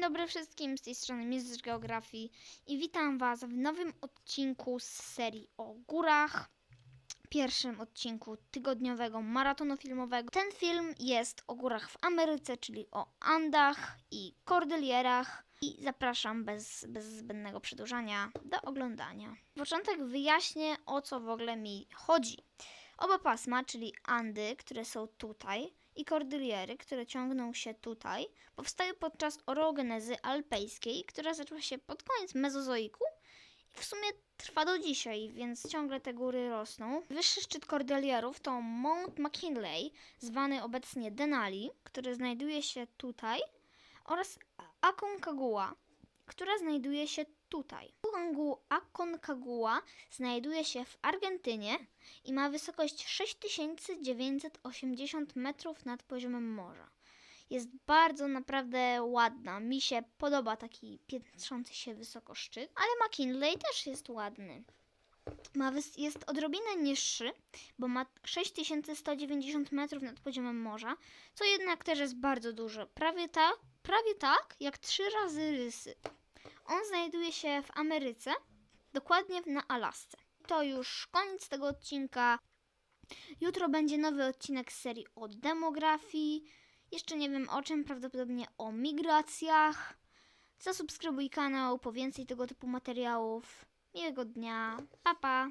Dobry wszystkim, z tej strony Mistrz Geografii i witam Was w nowym odcinku z serii o górach. Pierwszym odcinku tygodniowego maratonu filmowego. Ten film jest o górach w Ameryce, czyli o Andach i Kordylierach. I zapraszam bez, bez zbędnego przedłużania do oglądania. Początek wyjaśnię o co w ogóle mi chodzi. Oba pasma, czyli Andy, które są tutaj, i Kordyliery, które ciągną się tutaj, powstały podczas orogenezy alpejskiej, która zaczęła się pod koniec Mezozoiku i w sumie trwa do dzisiaj, więc ciągle te góry rosną. Wyższy szczyt Kordylierów to Mount McKinley, zwany obecnie Denali, który znajduje się tutaj, oraz Aconcagua, która znajduje się tutaj. Aconcagua- znajduje się w Argentynie i ma wysokość 6980 metrów nad poziomem morza. Jest bardzo naprawdę ładna. Mi się podoba taki piętrzący się wysoko szczyt, ale McKinley też jest ładny. Ma jest odrobinę niższy, bo ma 6190 metrów nad poziomem morza, co jednak też jest bardzo dużo. Prawie tak, prawie tak jak trzy razy rysy. On znajduje się w Ameryce, dokładnie na Alasce. To już koniec tego odcinka. Jutro będzie nowy odcinek z serii o demografii. Jeszcze nie wiem o czym, prawdopodobnie o migracjach. Zasubskrybuj kanał po więcej tego typu materiałów. Miłego dnia. Pa pa.